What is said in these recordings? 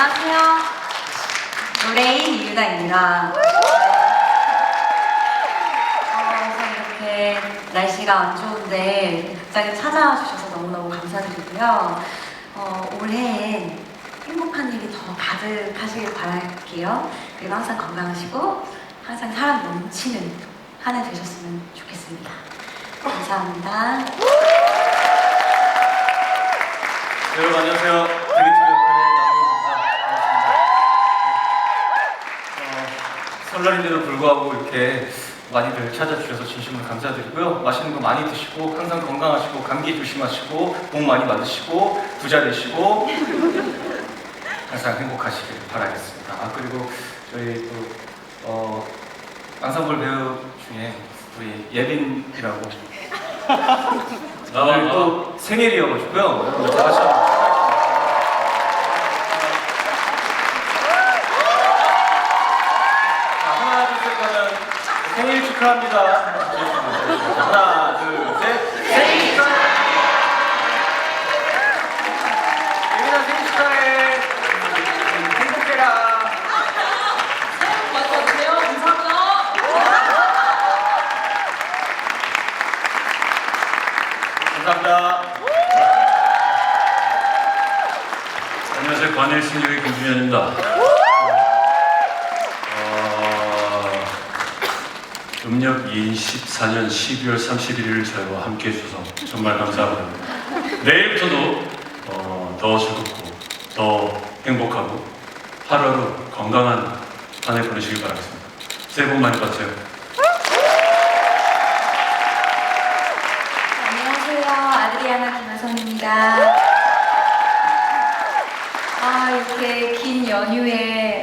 안녕하세요. 노래인 이유다입니다. 어, 이렇게 날씨가 안 좋은데 갑자기 찾아와 주셔서 너무너무 감사드리고요. 어, 올해엔 행복한 일이 더 가득하시길 바랄게요. 그리고 항상 건강하시고 항상 사람 넘치는 한 해 되셨으면 좋겠습니다. 감사합니다. 네, 여러분 안녕하세요. 설날인데도 불구하고 이렇게 많이들 찾아주셔서 진심으로 감사드리고요. 맛있는 거 많이 드시고 항상 건강하시고 감기 조심하시고 복 많이 받으시고 부자 되시고 항상 행복하시길 바라겠습니다. 아 그리고 저희 또 어, 앙상블 배우 중에 우리 예빈이라고 오늘 또 생일이어가지고요. 다시 한번 축하합니다. 하나, 둘, 셋. 생일 축하해. 예민아 생일 축하해. 행복해라. 맞거든요. 감사합니다. 감사합니다. 안녕하세요. 관일 신유의 김준현입니다. 음력 24년 12월 31일 저희와 함께 해주셔서 정말 감사합니다. 내일부터도 어, 더 즐겁고 더 행복하고 하루하루 건강한 한 해 보내시길 바라겠습니다. 새해 복 많이 받으세요. 안녕하세요. 아드리아나 김하성입니다. 아, 이렇게 긴 연휴에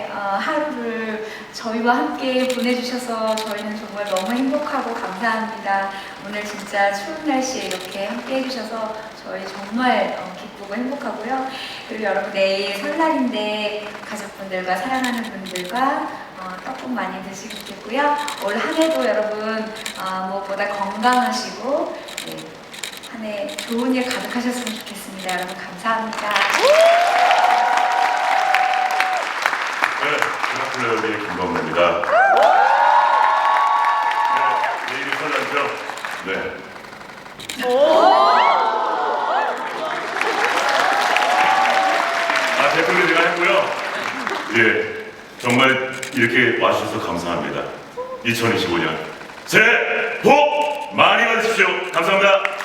저희와 함께 보내주셔서 저희는 정말 너무 행복하고 감사합니다. 오늘 진짜 추운 날씨에 이렇게 함께 해주셔서 저희 정말 어, 기쁘고 행복하고요. 그리고 여러분 내일 설날인데 가족분들과 사랑하는 분들과 어, 떡국 많이 드시고 좋겠고요. 올 한 해도 여러분 어, 무엇보다 건강하시고 네, 한해 좋은 일 가득하셨으면 좋겠습니다. 여러분 감사합니다. 네, 드라큘라의 김광모입니다. 네, 내일이 설날이죠? 네. 아, 대표님 제가 했고요. 예, 정말 이렇게 와주셔서 감사합니다. 2025년 새해 복 많이 받으십시오. 감사합니다.